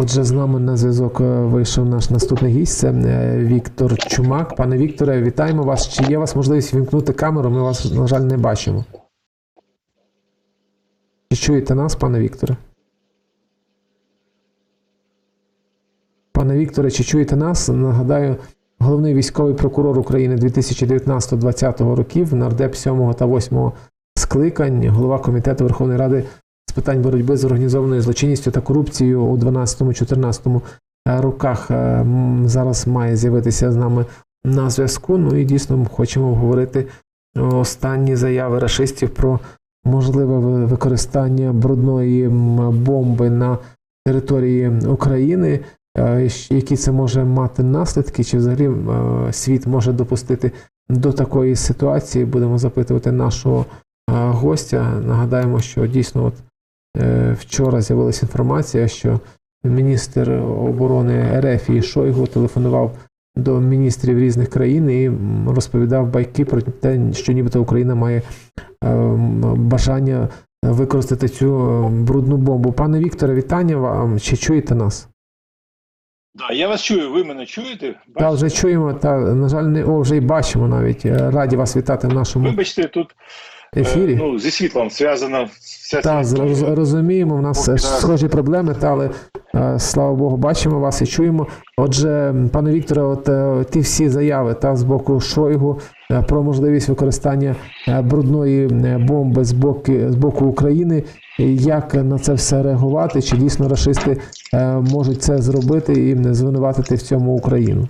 Отже, з нами на зв'язок е, вийшов наш наступний гість. Це е, Віктор Чумак. Пане Вікторе, вітаємо вас. Чи є у вас можливість вімкнути камеру? Ми вас, на жаль, не бачимо. Чи чуєте нас, пане Вікторе? Пане Вікторе, чи чуєте нас? Нагадаю, головний військовий прокурор України 2019-2020 років, нардеп 7 та 8 скликань, голова комітету Верховної Ради питань боротьби з організованою злочинністю та корупцією у 12-14 роках. Е, Зараз має з'явитися з нами на зв'язку. Ну і дійсно ми хочемо обговорити останні заяви рашистів про можливе використання брудної бомби на території України. Е, Які це може мати наслідки, чи взагалі е, світ може допустити до такої ситуації? Будемо запитувати нашого е, гостя. Нагадаємо, що дійсно от Е, Вчора з'явилася інформація, що міністр оборони РФ і Шойгу телефонував до міністрів різних країн і розповідав байки про те, що нібито Україна має е, бажання використати цю е, брудну бомбу. Пане Вікторе, вітання вам. Чи чуєте нас? Да, я вас чую, ви мене чуєте? Та вже чуємо, та на жаль, не о, вже й бачимо навіть. Е, Раді вас вітати в нашому Вибачте, тут е, ефірі. ну, зі світлом зв'язана вся Так, розуміємо, в нас Поки е, да. схожі проблеми, та, але е, слава Богу, бачимо вас і чуємо. Отже, пане Вікторе, от е, ті всі заяви та з боку Шойгу е, про можливість використання е, брудної е, бомби з боку, з боку України. Як на це все реагувати? Чи дійсно рашисти е, можуть це зробити і звинуватити в цьому Україну?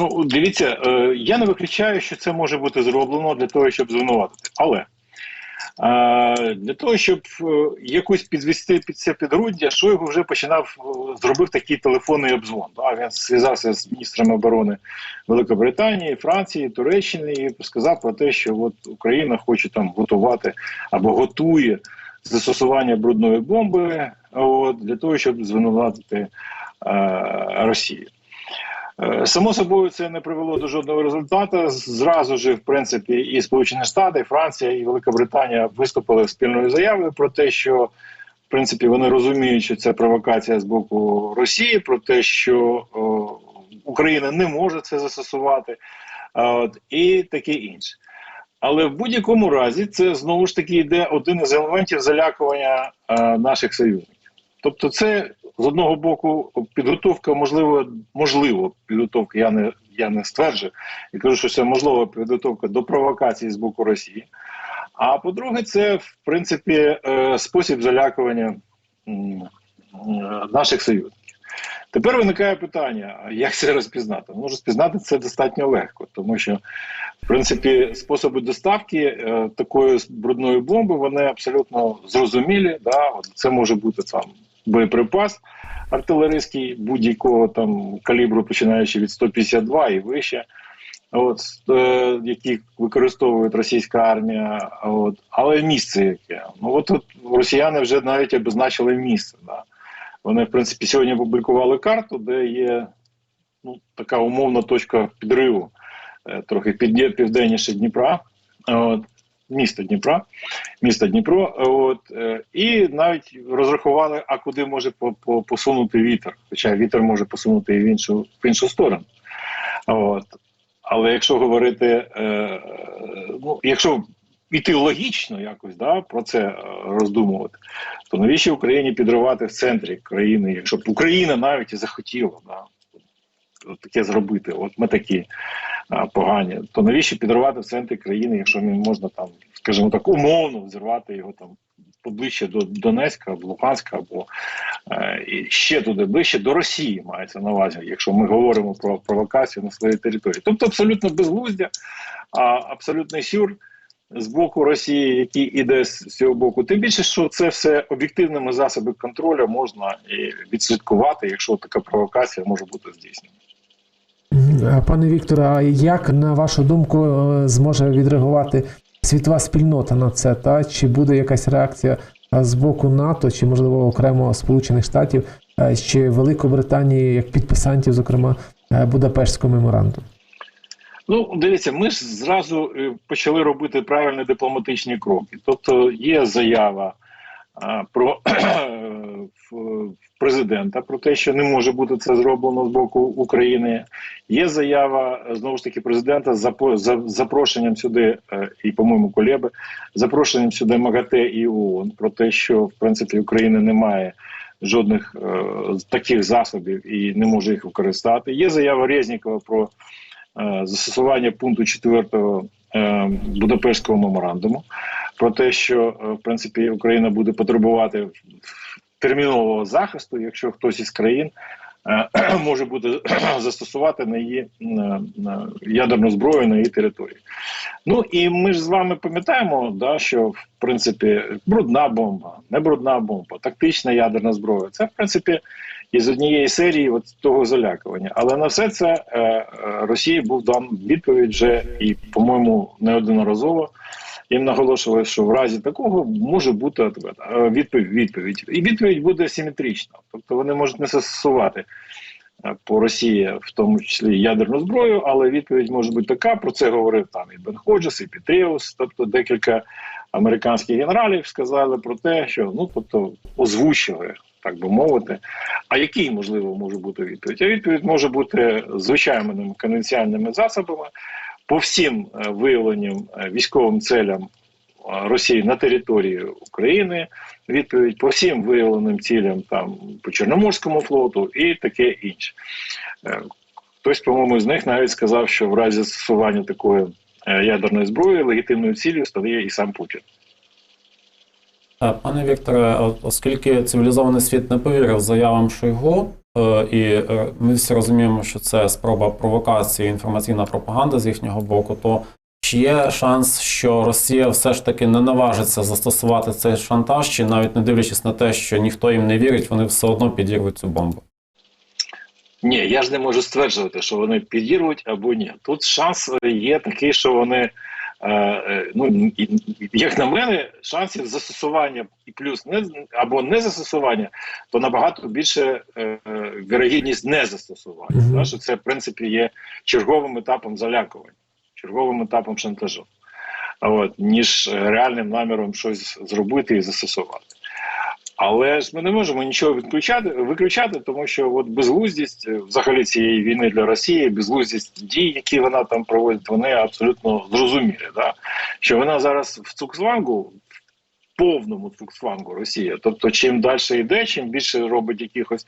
Ну, дивіться, е, я не виключаю, що це може бути зроблено для того, щоб звинуватити. Але е, для того, щоб е, якусь підвести під це підґрунтя, Шойгу вже починав зробив такий телефонний обзвон. Да? Він зв'язався з міністрами оборони Великобританії, Франції, Туреччини і сказав про те, що от Україна хоче там готувати або готує застосування брудної бомби от, для того, щоб звинуватити е, Росію. Е, Само собою, це не привело до жодного результату. Зразу ж, в принципі, і Сполучені Штати, і Франція, і Велика Британія виступили спільною заявою про те, що в принципі вони розуміють, що це провокація з боку Росії, про те, що о, Україна не може це застосувати, от, і таке інше. Але в будь-якому разі це знову ж таки йде один із елементів залякування е, наших союзників. Тобто, це з одного боку підготовка, можливо, можливо, підготовка. Я не я не стверджую. Я кажу, що це можлива підготовка до провокації з боку Росії. А по-друге, це в принципі е, спосіб залякування е, наших союзників. Тепер виникає питання: як це розпізнати? Ну, розпізнати це достатньо легко, тому що в принципі способи доставки е, такої брудної бомби вони абсолютно зрозумілі. Да? От Це може бути там боєприпас артилерійський будь-якого там калібру, починаючи від 152 і вище, от, е, які використовує російська армія. От, але місце яке? Ну от, от росіяни вже навіть обозначили місце. Да? Вони, в принципі, сьогодні опублікували карту, де є ну, така умовна точка підриву, е, трохи південніше Дніпра. От, місто Дніпра, місто Дніпро, от е, і навіть розрахували, а куди може по, по, посунути вітер. Хоча вітер може посунути і в іншу в іншу сторону. От. Але якщо говорити, е, ну якщо йти логічно якось да, про це е, роздумувати, то навіщо Україні підривати в центрі країни, якщо б Україна навіть і захотіла да, от таке зробити? От ми такі погані, то навіщо підривати в центрі країни, якщо не можна там, скажімо так, умовно взірвати його там поближче до Донецька або Луганська, або е, ще туди ближче до Росії мається на увазі, якщо ми говоримо про провокацію на своїй території. Тобто абсолютно безглуздя, а абсолютний сюр з боку Росії, який іде з цього боку. Тим більше, що це все об'єктивними засобами контролю можна і відслідкувати, якщо така провокація може бути здійснена. Пане Вікторе, а як на вашу думку е, зможе відреагувати світова спільнота на це? Та чи буде якась реакція з боку НАТО, чи можливо окремо Сполучених Штатів, чи Великобританії як підписантів, зокрема е, Будапештського меморандуму? Ну, дивіться, ми ж зразу е, почали робити правильні дипломатичні кроки. Тобто є заява а, про президента про те, що не може бути це зроблено з боку України. Є заява знову ж таки президента за запрошенням сюди, е, і, по-моєму, Колєби, запрошенням сюди МАГАТЕ і ООН про те, що в принципі України немає жодних е, таких засобів і не може їх використати. Є заява Резнікова про е, застосування пункту 4 е, Будапештського меморандуму про те, що е, в принципі Україна буде потребувати термінового захисту, якщо хтось із країн е, може буде застосувати на її на ядерну зброю на її території. Ну і ми ж з вами пам'ятаємо, да, що в принципі брудна бомба, не брудна бомба, тактична ядерна зброя. Це в принципі із однієї серії от того залякування. Але на все це е, е, Росії був дан відповідь вже і, по-моєму, неодноразово. Їм наголошували, що в разі такого може бути е, відповідь, відповідь. І відповідь буде симетрична. Тобто вони можуть не застосувати е, по Росії, в тому числі ядерну зброю, але відповідь може бути така. Про це говорив там і Бен Ходжес, і Пітріус, тобто декілька американських генералів сказали про те, що ну тобто озвучили, так би мовити. А який можливо може бути відповідь? А відповідь може бути звичайними конвенціальними засобами по всім е, виявленням е, військовим целям е, Росії на території України, відповідь по всім виявленим цілям там по Чорноморському флоту і таке інше. Хтось, по-моєму, з них навіть сказав, що в разі застосування такої ядерної зброї легітимною цілею стає і сам Путін. Пане Вікторе, оскільки цивілізований світ не повірив заявам Шойгу, і е, ми всі розуміємо, що це спроба провокації, інформаційна пропаганда з їхнього боку, то чи є шанс, що Росія все ж таки не наважиться застосувати цей шантаж, чи навіть не дивлячись на те, що ніхто їм не вірить, вони все одно підірвуть цю бомбу? Ні, я ж не можу стверджувати, що вони підірвуть або ні. Тут шанс е, є такий, що вони, е, е, ну і- і- як на мене, шансів застосування і плюс не або не застосування, то набагато більше е, е, вірогідність не застосування. Mm -hmm. що це в принципі є черговим етапом залякування, черговим етапом шантажу, от ніж е, реальним наміром щось зробити і застосувати. Але ж ми не можемо нічого відключати, виключати, тому що от безглуздість е, взагалі цієї війни для Росії, безглуздість дій, які вона там проводить, вони абсолютно зрозумілі. Да? Що вона зараз в цуксвангу, в повному цуксвангу Росія. Тобто, чим далі йде, чим більше робить якихось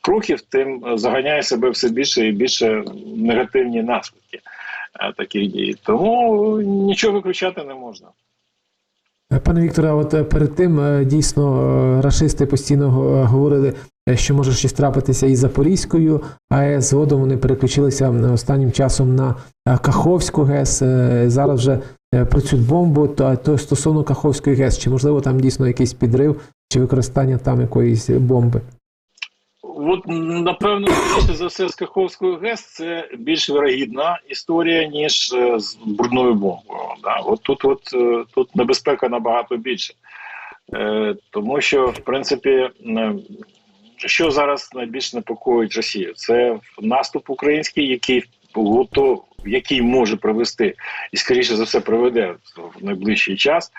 кроків, тим е, заганяє себе все більше і більше негативні наслідки е, таких дій. Тому нічого виключати не можна. Е, Пане Вікторе, от е, перед тим е, дійсно рашисти постійно говорили, що може щось трапитися із Запорізькою АЕС. Згодом вони переключилися останнім часом на Каховську ГЕС. Зараз вже працюють бомбу. То стосовно Каховської ГЕС, чи можливо там дійсно якийсь підрив чи використання там якоїсь бомби? От напевно, більше за все з Каховською ГЕС це більш вирогідна історія, ніж е, з брудною бомбою. Да? От тут, от е, тут небезпека набагато більше. Е, тому що, в принципі, що зараз найбільш непокоїть Росію? Це наступ український, який готов, який може привести і скоріше за все приведе в найближчий час.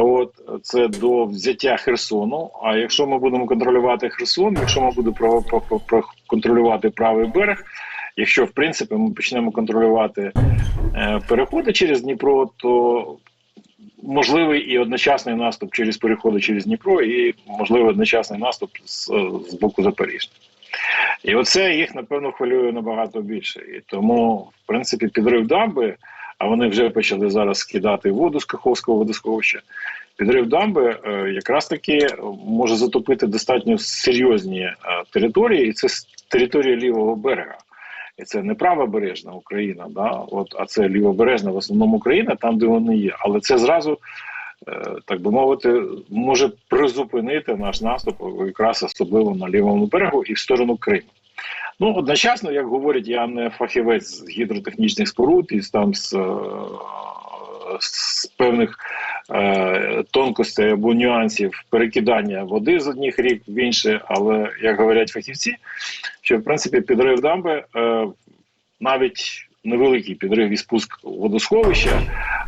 От це до взяття Херсону. А якщо ми будемо контролювати Херсон, якщо ми будемо про, контролювати правий берег, якщо в принципі ми почнемо контролювати е, переходи через Дніпро, то можливий і одночасний наступ через переходи через Дніпро, і можливий одночасний наступ з, з боку Запоріжжя. І оце їх напевно хвилює набагато більше. І тому, в принципі, підрив дамби, а вони вже почали зараз скидати воду з Каховського водосховища. Підрив дамби е, якраз таки може затопити достатньо серйозні е, території, і це територія лівого берега. І це не правобережна Україна, да? От, а це лівобережна в основному Україна, там де вони є. Але це зразу, е, так би мовити, може призупинити наш наступ якраз особливо на лівому берегу і в сторону Криму. Ну, одночасно, як говорять, я не фахівець з гідротехнічних споруд і там з, е, з певних е, тонкостей або нюансів перекидання води з одних рік в інші, але як говорять фахівці, що в принципі підрив дамби е, навіть невеликий підрив і спуск водосховища,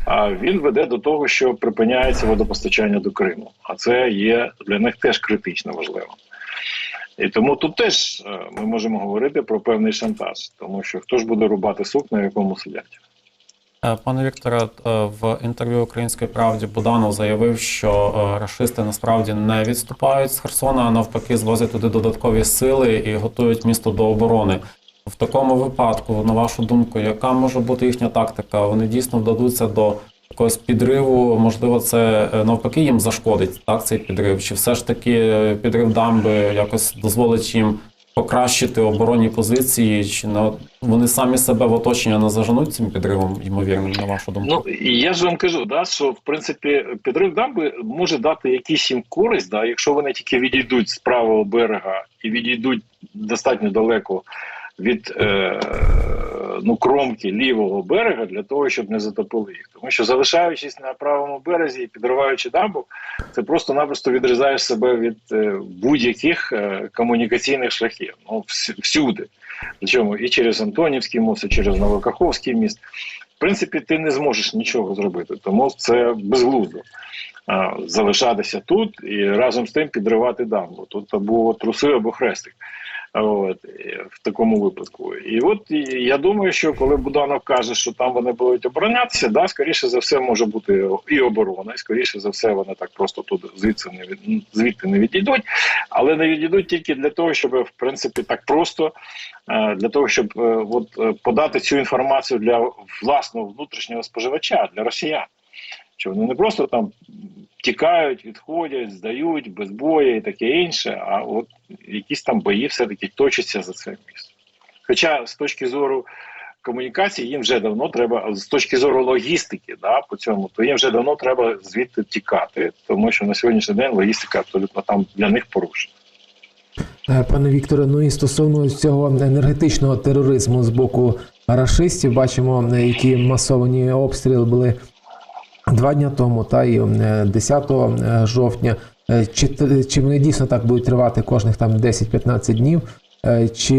а він веде до того, що припиняється водопостачання до Криму. А це є для них теж критично важливо. І тому тут теж е, ми можемо говорити про певний шантаж, тому що хто ж буде рубати сук, на якому сидять. Е, Пане Вікторе, е, в інтерв'ю Українській правді Буданов заявив, що рашисти насправді не відступають з Херсона, а навпаки, звозять туди додаткові сили і готують місто до оборони. В такому випадку, на вашу думку, яка може бути їхня тактика? Вони дійсно вдадуться до якогось підриву? Можливо, це е, навпаки їм зашкодить так цей підрив? Чи все ж таки е, підрив дамби якось дозволить їм покращити оборонні позиції? Чи на вони самі себе в оточення не заженуть цим підривом, ймовірним, на вашу думку? Ну я ж вам кажу, да, що в принципі підрив дамби може дати якийсь їм користь, да, якщо вони тільки відійдуть з правого берега і відійдуть достатньо далеко від е, ну, кромки лівого берега для того, щоб не затопили їх. Тому що залишаючись на правому березі і підриваючи дамбу, це просто-напросто відрізаєш себе від е, будь-яких е, комунікаційних шляхів. Ну, всюди. Причому і через Антонівський мост, і через Новокаховський міст. В принципі, ти не зможеш нічого зробити, тому це безглуздо. А, залишатися тут і разом з тим підривати дамбу. Тут або труси, або хрестик. От, в такому випадку. І от я думаю, що коли Буданов каже, що там вони будуть оборонятися, да, скоріше за все може бути і оборона, і скоріше за все вони так просто тут звідси не від звідти не відійдуть, але не відійдуть тільки для того, щоб в принципі так просто е, для того, щоб е, от подати цю інформацію для власного внутрішнього споживача, для росіян. Що вони не просто там тікають, відходять, здають без бою і таке інше, а от якісь там бої все-таки точаться за це місто. Хоча з точки зору комунікації їм вже давно треба, з точки зору логістики, да, по цьому, то їм вже давно треба звідти тікати, тому що на сьогоднішній день логістика абсолютно там для них порушена. Е, Пане Вікторе, ну і стосовно цього енергетичного тероризму з боку рашистів, бачимо, які масовані обстріли були два дні тому, та і е, 10 е, жовтня. Е, Чи, чи вони дійсно так будуть тривати кожних там 10-15 днів? Е, Чи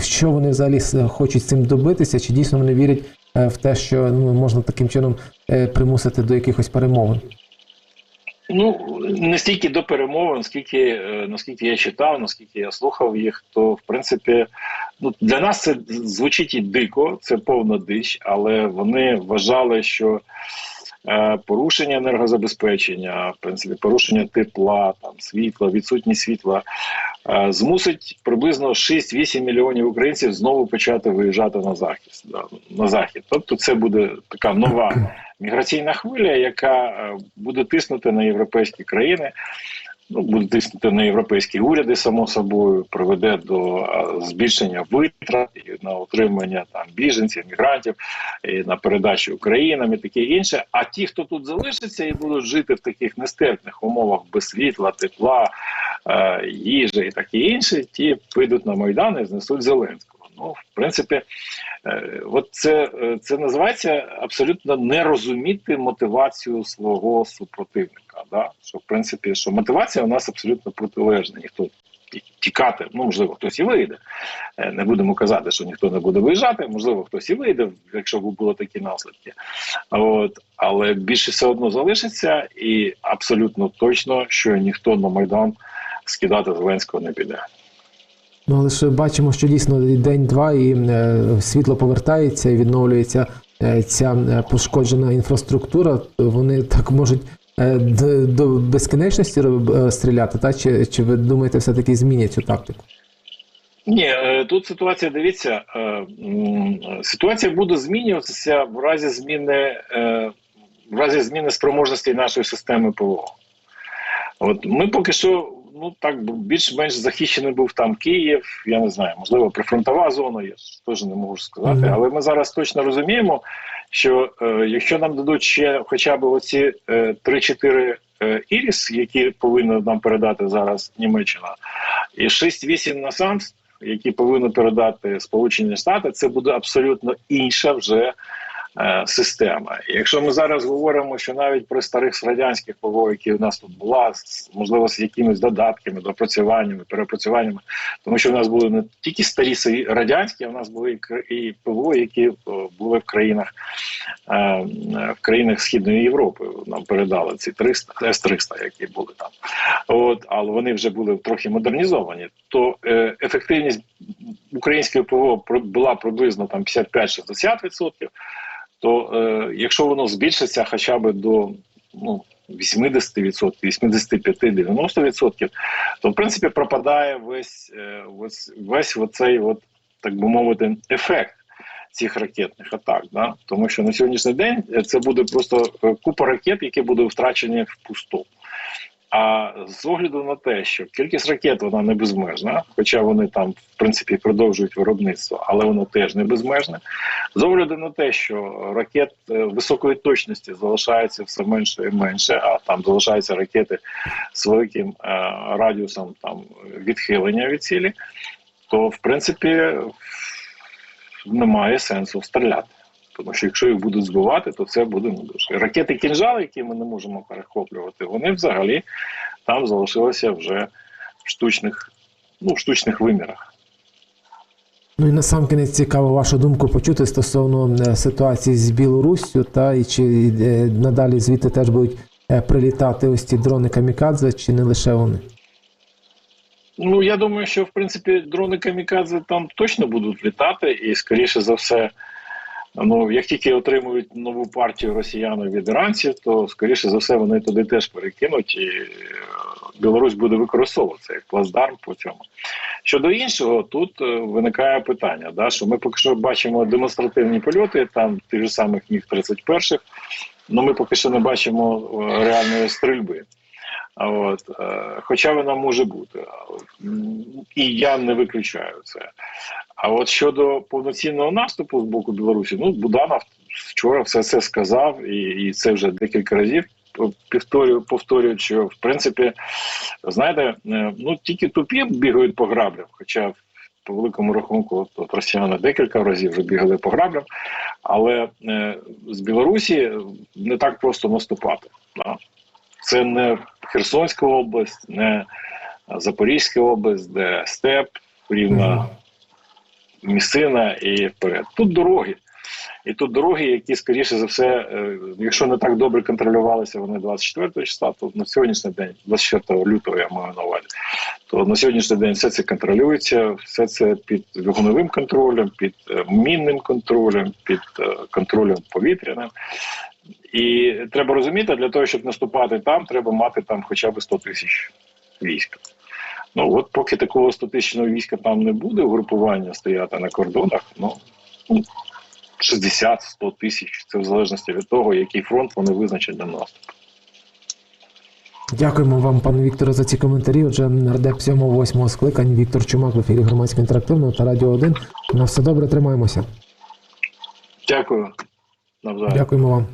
що вони взагалі хочуть цим добитися? Чи дійсно вони вірять е, в те, що ну, можна таким чином примусити до якихось перемовин? Ну не стільки до перемовин, скільки наскільки я читав, наскільки я слухав їх, то в принципі ну для нас це звучить і дико, це повна дич, але вони вважали, що порушення енергозабезпечення, в принципі, порушення тепла, там світла, відсутність світла е, змусить приблизно 6-8 мільйонів українців знову почати виїжджати на захід. На захід. Тобто, це буде така нова міграційна хвиля, яка е, буде тиснути на європейські країни. Ну, буде тиснути на європейські уряди, само собою, приведе до збільшення витрат на утримання там біженців, мігрантів, і на передачу Українам і таке інше. А ті, хто тут залишиться і будуть жити в таких нестерпних умовах без світла, тепла, е, їжі і таке інше, ті вийдуть на майдан і знесуть Зеленського. Ну, в принципі, Е, От це, е, це називається абсолютно не розуміти мотивацію свого супротивника. Да? Що в принципі, що мотивація у нас абсолютно протилежна. Ніхто тікати, ну можливо, хтось і вийде. Е, Не будемо казати, що ніхто не буде виїжджати. Можливо, хтось і вийде, якщо б були такі наслідки. От але більше все одно залишиться, і абсолютно точно, що ніхто на майдан скидати Зеленського не піде. Ну, але ж бачимо, що дійсно день-два і е, світло повертається і відновлюється е, ця е, пошкоджена інфраструктура. Вони так можуть до безкінечності стріляти, та? Чи, чи ви думаєте, все-таки змінять цю тактику? Ні, тут ситуація дивіться. Ситуація буде змінюватися в разі зміни в разі зміни спроможності нашої системи ПВО. От ми поки що, ну так більш-менш захищений був там Київ. Я не знаю, можливо, прифронтова зона. Я теж не можу сказати. Мгм. Але ми зараз точно розуміємо, що е, якщо нам дадуть ще хоча б оці е, 3-4 е, іріс, які повинна нам передати зараз Німеччина, і 6-8 насамс, які повинні передати Сполучені Штати, це буде абсолютно інша вже система. І якщо ми зараз говоримо, що навіть при старих радянських ПВО, які у нас тут була, можливо, з якимись додатками, допрацюваннями, перепрацюваннями, тому що в нас були не тільки старі радянські, а в нас були і ПВО, які були в країнах е, е, в країнах Східної Європи. Нам передали ці 300, С-300, які були там. От, але вони вже були трохи модернізовані. То е, ефективність української ПВО була приблизно там 55-60%, то е, якщо воно збільшиться хоча б до ну, 80%, 85-90%, то в принципі пропадає весь, е, весь, весь оцей, от, так би мовити, ефект. Цих ракетних атак, да? тому що на сьогоднішній день е, це буде просто е, купа ракет, які будуть втрачені в впусту. А з огляду на те, що кількість ракет вона не безмежна, хоча вони там в принципі продовжують виробництво, але воно теж не безмежне. З огляду на те, що ракет е, високої точності залишається все менше і менше, а там залишаються ракети з великим е, радіусом там відхилення від цілі, то в принципі немає сенсу стріляти. Тому що якщо їх будуть збивати, то це буде не дуже. Ракети кінжали, які ми не можемо перехоплювати, вони взагалі там залишилися вже в штучних, ну, в штучних вимірах. Ну і насамкінець цікаво вашу думку почути стосовно е, ситуації з Білоруссю, та і чи е, надалі звідти теж будуть е, прилітати ось ці дрони камікадзе, чи не лише вони? Ну я думаю, що в принципі дрони камікадзе там точно будуть літати, і скоріше за все, ну як тільки отримують нову партію росіян від іранців, то скоріше за все вони туди теж перекинуть, і е, Білорусь буде використовуватися як плацдарм по цьому. Щодо іншого, тут е, виникає питання, да, що ми поки що бачимо демонстративні польоти, там тих же самих міг 31 але ми поки що не бачимо е, реальної стрільби. От, хоча вона може бути, і я не виключаю це. А от щодо повноцінного наступу з боку Білорусі, ну Буданов вчора все це сказав, і, і це вже декілька разів повторюю, повторюю, що в принципі, знаєте, е, ну тільки тупі бігають по граблям, хоча по великому рахунку, от, росіяни декілька разів вже бігали по граблям, але е, з Білорусі не так просто наступати. Да? Це не Херсонська область, не Запорізька область, де степ, рівна місцина і вперед. Тут дороги. І тут дороги, які, скоріше за все, е, якщо не так добре контролювалися вони 24 числа, то на сьогоднішній день, 24 лютого, я маю на увазі, то на сьогоднішній день все це контролюється, все це під вогневим контролем, під е, мінним контролем, під е, контролем повітряним. І треба розуміти, для того, щоб наступати там, треба мати там хоча б 100 тисяч військ. Ну от поки такого 100 тисячного війська там не буде, угрупування стояти на кордонах, ну, ну 60-100 тисяч, це в залежності від того, який фронт вони визначать для наступу. Дякуємо вам, пане Вікторе, за ці коментарі. Отже, нардеп 7-8 скликань Віктор Чумак в ефірі громадського інтерактивного та Радіо 1. На все добре, тримаємося. Дякую. Навзаєм. Дякуємо вам.